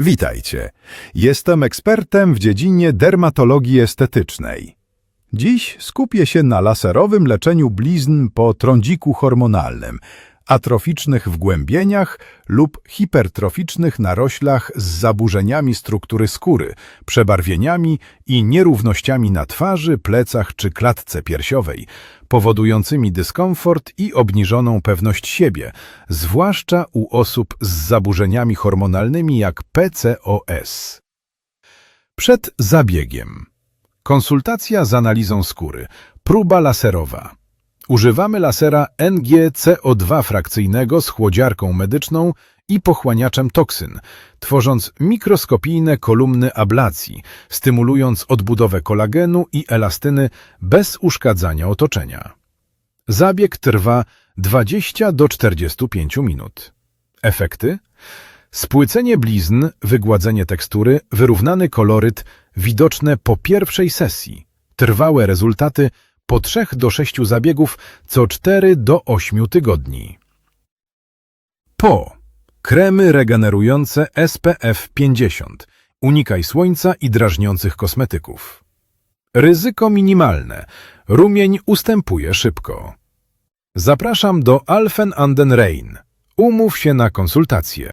Witajcie. Jestem ekspertem w dziedzinie dermatologii estetycznej. Dziś skupię się na laserowym leczeniu blizn po trądziku hormonalnym, atroficznych wgłębieniach lub hipertroficznych naroślach z zaburzeniami struktury skóry, przebarwieniami i nierównościami na twarzy, plecach czy klatce piersiowej, powodującymi dyskomfort i obniżoną pewność siebie, zwłaszcza u osób z zaburzeniami hormonalnymi jak PCOS. Przed zabiegiem. Konsultacja z analizą skóry. Próba laserowa. Używamy lasera NG-CO2 frakcyjnego z chłodziarką medyczną i pochłaniaczem toksyn, tworząc mikroskopijne kolumny ablacji, stymulując odbudowę kolagenu i elastyny bez uszkadzania otoczenia. Zabieg trwa 20 do 45 minut. Efekty? Spłycenie blizn, wygładzenie tekstury, wyrównany koloryt widoczne po pierwszej sesji. Trwałe rezultaty po 3 do 6 zabiegów co 4 do 8 tygodni. Po. Kremy regenerujące SPF 50. Unikaj słońca i drażniących kosmetyków. Ryzyko minimalne. Rumień ustępuje szybko. Zapraszam do Alphen an den Rhein. Umów się na konsultację.